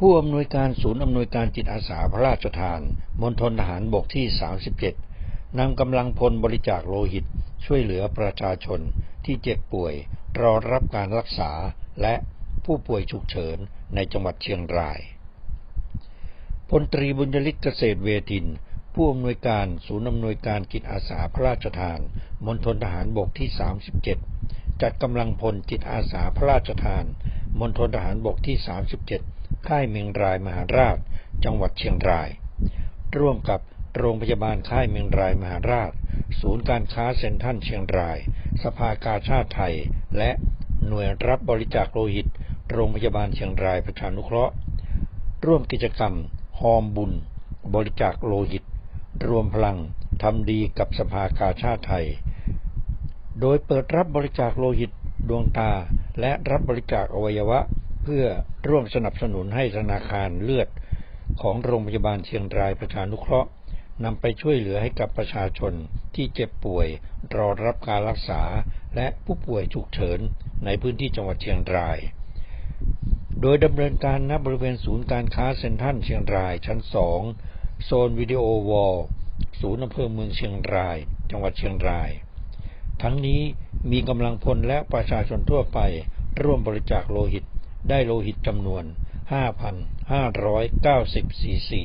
ผู้อำนวยการศูนย์อำนวยการจิตอาสาพระราชทานมณฑลทหารบกที่ 37 นำกำลังพลบริจาคโลหิต ช่วยเหลือประชาชนที่เจ็บป่วย รอรับการรักษาและผู้ป่วยฉุกเฉินในจังหวัดเชียงราย พลตรีบุญยฤทธิ์เกษตรเวทิน ผู้อำนวยการศูนย์อำนวยการจิตอาสาพระราชทานมณฑลทหารบกที่ 37 จัดกำลังพลจิตอาสาพระราชทานมณฑลทหารบกที่ 37 ค่ายเมียงรายมหาราช จังหวัดเชียงราย ร่วมกับโรงพยาบาลค่ายเมียงรายมหาราช ศูนย์การค้าเซ็นทรัลเชียงราย สภากาชาติไทย และหน่วยรับบริจาคโลหิต โรงพยาบาลเชียงรายประชานุเคราะห์ ร่วมกิจกรรมหอมบุญ บริจาคโลหิต รวมพลังทำดีกับสภากาชาติไทย โดยเปิดรับบริจาคโลหิตดวงตาและรับบริจาคอวัยวะ เพื่อร่วมสนับสนุนให้ธนาคารเลือดของโรงพยาบาลเชียงรายประชานุเคราะห์นำไปช่วยเหลือให้กับประชาชนที่เจ็บป่วย รอรับการรักษาและผู้ป่วยฉุกเฉินในพื้นที่จังหวัดเชียงราย โดยดำเนินการณบริเวณศูนย์การค้าเซ็นทรัลเชียงรายชั้นสองโซนวิดีโอวอลศูนย์อำเภอเมืองเชียงราย จังหวัดเชียงราย ทั้งนี้มีกำลังพลและประชาชนทั่วไปร่วมบริจาคโลหิต ได้โลหิตจำนวน 5,590ซีซี